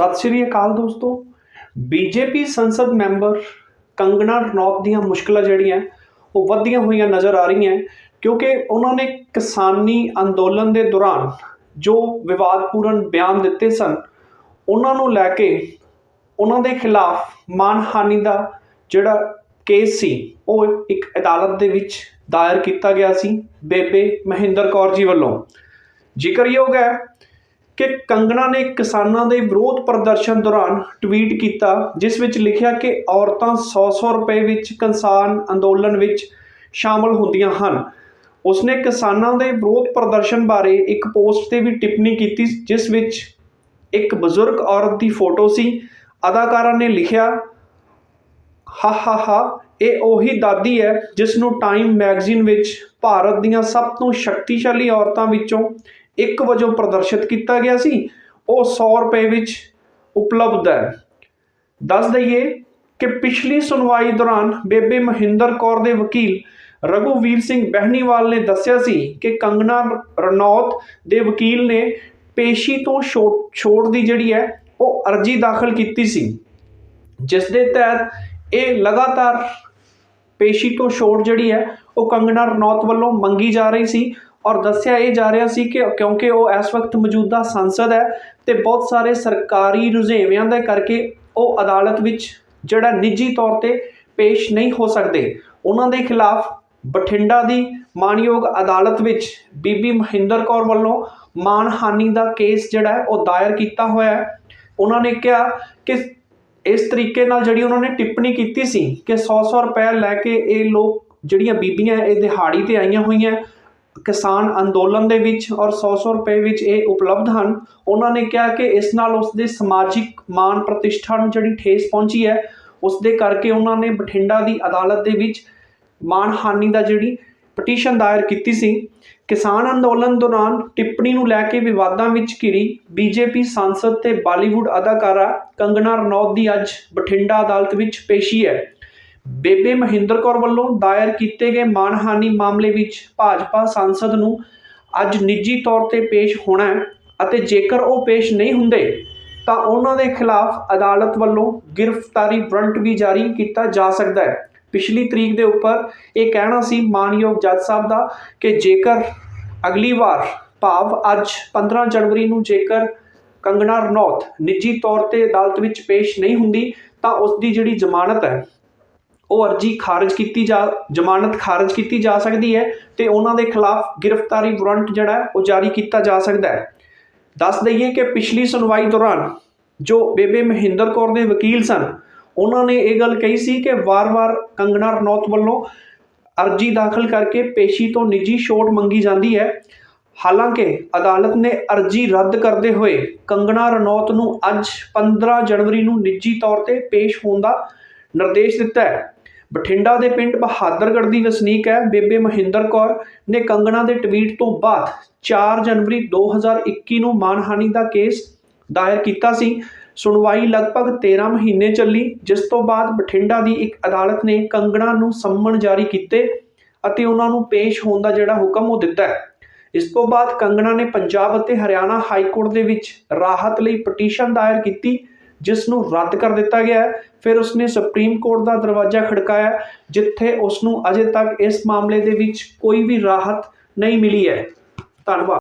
ਸਤਿ ਸ਼੍ਰੀ ਅਕਾਲ ਦੋਸਤੋ। ਬੀਜੇਪੀ ਸੰਸਦ ਮੈਂਬਰ ਕੰਗਣਾ ਰਣੌਤ ਦੀਆਂ ਮੁਸ਼ਕਲਾਂ ਜਿਹੜੀਆਂ, ਉਹ ਵੱਧਦੀਆਂ ਹੋਈਆਂ ਨਜ਼ਰ ਆ ਰਹੀਆਂ, ਕਿਉਂਕਿ ਉਹਨਾਂ ਨੇ ਕਿਸਾਨੀ ਅੰਦੋਲਨ ਦੇ ਦੌਰਾਨ ਜੋ ਵਿਵਾਦਪੂਰਨ ਬਿਆਨ ਦਿੱਤੇ ਸਨ, ਉਹਨਾਂ ਨੂੰ ਲੈ ਕੇ ਉਹਨਾਂ ਦੇ ਖਿਲਾਫ ਮਾਨਹਾਨੀ ਦਾ ਜਿਹੜਾ ਕੇਸ ਸੀ, ਉਹ ਇੱਕ ਅਦਾਲਤ ਦੇ ਵਿੱਚ ਦਾਇਰ ਕੀਤਾ ਗਿਆ ਸੀ ਬੇਬੇ ਮਹਿੰਦਰ ਕੌਰ ਜੀ ਵੱਲੋਂ। ਜ਼ਿਕਰਯੋਗ ਹੈ ਕਿ ਕੰਗਣਾ ਨੇ ਕਿਸਾਨਾਂ ਦੇ ਵਿਰੋਧ ਪ੍ਰਦਰਸ਼ਨ ਦੌਰਾਨ ਟਵੀਟ ਕੀਤਾ, ਜਿਸ ਵਿੱਚ ਲਿਖਿਆ ਕਿ ਔਰਤਾਂ 100-100 ਰੁਪਏ ਵਿੱਚ ਕਿਸਾਨ ਅੰਦੋਲਨ ਵਿੱਚ ਸ਼ਾਮਲ ਹੁੰਦੀਆਂ ਹਨ। ਉਸਨੇ ਕਿਸਾਨਾਂ ਦੇ ਵਿਰੋਧ ਪ੍ਰਦਰਸ਼ਨ ਬਾਰੇ ਇੱਕ ਪੋਸਟ ਤੇ ਵੀ ਟਿੱਪਣੀ ਕੀਤੀ, ਜਿਸ ਵਿੱਚ ਇੱਕ ਬਜ਼ੁਰਗ ਔਰਤ ਦੀ ਫੋਟੋ ਸੀ। ਅਦਾਕਾਰਾ ਨੇ ਲਿਖਿਆ, ਹਾ ਹਾ ਹਾ, ਇਹ ਉਹੀ ਦਾਦੀ ਹੈ ਜਿਸ ਨੂੰ ਟਾਈਮ ਮੈਗਜ਼ੀਨ ਵਿੱਚ ਭਾਰਤ ਦੀਆਂ ਸਭ ਤੋਂ ਸ਼ਕਤੀਸ਼ਾਲੀ ਔਰਤਾਂ ਵਿੱਚੋਂ ਇੱਕ ਵਜੋਂ ਪ੍ਰਦਰਸ਼ਿਤ ਕੀਤਾ ਗਿਆ ਸੀ, ਉਹ 100 ਰੁਪਏ ਵਿੱਚ ਉਪਲਬਧ ਹੈ। ਦੱਸ ਦਈਏ ਕਿ ਪਿਛਲੀ ਸੁਣਵਾਈ ਦੌਰਾਨ ਬੇਬੇ ਮਹਿੰਦਰ ਕੌਰ ਦੇ ਵਕੀਲ ਰਘੁਵੀਰ ਸਿੰਘ ਬਹਿਣੀਵਾਲ ਨੇ ਦੱਸਿਆ ਸੀ ਕਿ ਕੰਗਨਾ ਰਣੌਤ ਦੇ ਵਕੀਲ ਨੇ ਪੇਸ਼ੀ ਤੋਂ ਛੋਟ ਛੋੜ ਦੀ ਜਿਹੜੀ ਹੈ, ਉਹ ਅਰਜ਼ੀ ਦਾਖਲ ਕੀਤੀ ਸੀ। ਜਿਸ ਦੇ ਤਹਿਤ ਇਹ ਲਗਾਤਾਰ ਪੇਸ਼ੀ ਤੋਂ ਛੋਟ ਜਿਹੜੀ ਹੈ, ਉਹ ਕੰਗਨਾ ਰਣੌਤ ਵੱਲੋਂ ਮੰਗੀ ਜਾ ਰਹੀ ਸੀ। ਔਰ ਦੱਸਿਆ ਇਹ ਜਾ ਰਿਹਾ ਸੀ ਕਿ ਕਿਉਂਕਿ ਉਹ ਇਸ ਵਕਤ ਮੌਜੂਦਾ ਸੰਸਦ ਹੈ ਤੇ ਬਹੁਤ ਸਾਰੇ ਸਰਕਾਰੀ ਰੁਝੇਵਿਆਂ ਦੇ ਕਰਕੇ ਉਹ ਅਦਾਲਤ ਵਿੱਚ ਜਿਹੜਾ ਨਿੱਜੀ ਤੌਰ ਤੇ ਪੇਸ਼ ਨਹੀਂ ਹੋ ਸਕਦੇ। ਉਹਨਾਂ ਦੇ ਖਿਲਾਫ ਬਠਿੰਡਾ ਦੀ ਮਾਨਯੋਗ ਅਦਾਲਤ ਵਿੱਚ ਬੀਬੀ ਮਹਿੰਦਰ ਕੌਰ ਵੱਲੋਂ ਮਾਨਹਾਨੀ ਦਾ ਕੇਸ ਜਿਹੜਾ ਹੈ ਉਹ ਦਾਇਰ ਕੀਤਾ ਹੋਇਆ ਹੈ। ਉਹਨਾਂ ਨੇ ਕਿਹਾ ਕਿ ਇਸ ਤਰੀਕੇ ਨਾਲ ਜਿਹੜੀ ਉਹਨਾਂ ਨੇ ਟਿੱਪਣੀ ਕੀਤੀ ਸੀ ਕਿ 100-100 ਰੁਪਏ ਲੈ ਕੇ ਇਹ ਲੋਕ ਜਿਹੜੀਆਂ ਬੀਬੀਆਂ ਇਹ ਦਿਹਾੜੀ ਤੇ ਆਈਆਂ ਹੋਈਆਂ ਕਿਸਾਨ ਅੰਦੋਲਨ ਦੇ ਵਿੱਚ ਔਰ 100-100 ਰੁਪਏ ਵਿੱਚ ਇਹ ਉਪਲਬਧ ਹਨ। ਉਹਨਾਂ ਨੇ ਕਿਹਾ ਕਿ ਇਸ ਨਾਲ ਉਸ ਦੇ ਸਮਾਜਿਕ ਮਾਨ ਪ੍ਰਤਿਸ਼ਠਾ ਨੂੰ ਜਿਹੜੀ ਠੇਸ ਪਹੁੰਚੀ ਹੈ ਉਸ ਦੇ ਕਰਕੇ ਉਹਨਾਂ ਨੇ ਬਠਿੰਡਾ ਦੀ ਅਦਾਲਤ ਦੇ ਵਿੱਚ ਮਾਨਹਾਨੀ ਦਾ ਜਿਹੜੀ ਪਟੀਸ਼ਨ ਦਾਇਰ ਕੀਤੀ ਸੀ। ਕਿਸਾਨ ਅੰਦੋਲਨ ਦੌਰਾਨ ਟਿੱਪਣੀ ਨੂੰ ਲੈ ਕੇ ਵਿਵਾਦਾਂ ਵਿੱਚ ਘਿਰੀ ਬੀਜੇਪੀ ਸੰਸਦ ਤੇ ਬਾਲੀਵੁੱਡ ਅਦਾਕਾਰਾ ਕੰਗਨਾ ਰਣੌਤ ਦੀ ਅੱਜ ਬਠਿੰਡਾ ਅਦਾਲਤ ਵਿੱਚ ਪੇਸ਼ੀ ਹੈ। ਬੇਬੇ ਮਹਿੰਦਰ ਕੌਰ ਵੱਲੋਂ ਦਾਇਰ ਕੀਤੇ ਗਏ ਮਾਨਹਾਨੀ ਮਾਮਲੇ ਵਿੱਚ ਭਾਜਪਾ ਸੰਸਦ ਨੂੰ ਅੱਜ ਨਿੱਜੀ ਤੌਰ ਤੇ ਪੇਸ਼ ਹੋਣਾ ਹੈ ਅਤੇ ਜੇਕਰ ਉਹ ਪੇਸ਼ ਨਹੀਂ ਹੁੰਦੇ, ਤਾਂ ਉਹਨਾਂ ਦੇ ਖਿਲਾਫ ਅਦਾਲਤ ਵੱਲੋਂ ਗ੍ਰਿਫਤਾਰੀ ਵਾਰੰਟ ਵੀ ਜਾਰੀ ਕੀਤਾ ਜਾ ਸਕਦਾ ਹੈ। ਪਿਛਲੀ ਤਰੀਕ ਦੇ ਉੱਪਰ ਇਹ ਕਹਿਣਾ ਸੀ ਮਾਨਯੋਗ ਜੱਜ ਸਾਹਿਬ ਦਾ ਕਿ ਜੇਕਰ ਅਗਲੀ ਵਾਰ ਭਾਵ ਅੱਜ 15 ਜਨਵਰੀ ਨੂੰ ਜੇਕਰ ਕੰਗਣਾ ਰਣੌਤ ਨਿੱਜੀ ਤੌਰ ਤੇ ਅਦਾਲਤ ਵਿੱਚ ਪੇਸ਼ ਨਹੀਂ ਹੁੰਦੀ, ਤਾਂ ਉਸ ਦੀ ਜਿਹੜੀ ਜ਼ਮਾਨਤ ਹੈ ਉਹ ਅਰਜੀ ਖਾਰਜ ਕੀਤੀ ਜਾ, ਜ਼ਮਾਨਤ ਖਾਰਜ ਕੀਤੀ ਜਾ ਸਕਦੀ ਹੈ ਤੇ ਉਹਨਾਂ ਦੇ ਖਿਲਾਫ ਗ੍ਰਿਫਤਾਰੀ ਵਾਰੰਟ ਜਿਹੜਾ ਉਹ ਜਾਰੀ ਕੀਤਾ ਜਾ ਸਕਦਾ ਹੈ। ਦੱਸ ਦਈਏ ਕਿ ਪਿਛਲੀ ਸੁਣਵਾਈ ਦੌਰਾਨ ਜੋ ਬੇਬੇ ਮਹਿੰਦਰ ਕੌਰ ਦੇ ਵਕੀਲ ਸਨ, ਉਹਨਾਂ ਨੇ ਇਹ ਗੱਲ ਕਹੀ ਸੀ ਕਿ ਵਾਰ-ਵਾਰ ਕੰਗਣਾ ਰਣੌਤ ਵੱਲੋਂ ਅਰਜੀ ਦਾਖਲ ਕਰਕੇ ਪੇਸ਼ੀ ਤੋਂ ਨਿੱਜੀ ਛੋਟ ਮੰਗੀ ਜਾਂਦੀ ਹੈ। ਹਾਲਾਂਕਿ ਅਦਾਲਤ ਨੇ ਅਰਜੀ ਰੱਦ ਕਰਦੇ ਹੋਏ ਕੰਗਣਾ ਰਣੌਤ ਨੂੰ ਅੱਜ 15 ਜਨਵਰੀ ਨੂੰ ਨਿੱਜੀ ਤੌਰ ਤੇ ਪੇਸ਼ ਹੋਣ ਦਾ ਨਿਰਦੇਸ਼ ਦਿੱਤਾ ਹੈ। ਬਠਿੰਡਾ ਦੇ ਪਿੰਡ ਬਹਾਦਰਗੜ੍ਹ ਦੀ ਵਸਨੀਕ ਹੈ ਬੇਬੇ ਮਹਿੰਦਰ ਕੌਰ ਨੇ ਕੰਗਣਾ ਦੇ ਟਵੀਟ ਤੋਂ ਬਾਅਦ 4 ਜਨਵਰੀ 2021 ਨੂੰ ਮਾਨਹਾਨੀ ਦਾ ਕੇਸ ਦਾਇਰ ਕੀਤਾ ਸੀ। ਸੁਣਵਾਈ ਲਗਭਗ 13 ਮਹੀਨੇ ਚੱਲੀ, ਜਿਸ ਤੋਂ ਬਾਅਦ ਬਠਿੰਡਾ ਦੀ ਇੱਕ ਅਦਾਲਤ ਨੇ ਕੰਗਣਾ ਨੂੰ ਸੰਮਣ ਜਾਰੀ ਕੀਤੇ ਅਤੇ ਉਹਨਾਂ ਨੂੰ ਪੇਸ਼ ਹੋਣ ਦਾ ਜਿਹੜਾ ਹੁਕਮ ਉਹ ਦਿੱਤਾ ਹੈ। ਇਸ ਤੋਂ ਬਾਅਦ ਕੰਗਣਾ ਨੇ ਪੰਜਾਬ ਅਤੇ ਹਰਿਆਣਾ ਹਾਈ ਕੋਰਟ ਦੇ ਵਿੱਚ ਰਾਹਤ ਲਈ ਪਟੀਸ਼ਨ ਦਾਇਰ ਕੀਤੀ ਜਿਸ ਨੂੰ ਰੱਦ ਕਰ ਦਿੱਤਾ ਗਿਆ ਫਿਰ ਉਸਨੇ ਸੁਪਰੀਮ ਕੋਰਟ ਦਾ ਦਰਵਾਜ਼ਾ ਖੜਕਾਇਆ ਜਿੱਥੇ ਉਸ ਨੂੰ ਅਜੇ ਤੱਕ ਇਸ ਮਾਮਲੇ ਦੇ ਵਿੱਚ ਕੋਈ ਵੀ ਰਾਹਤ ਨਹੀਂ ਮਿਲੀ ਹੈ। ਧੰਨਵਾਦ।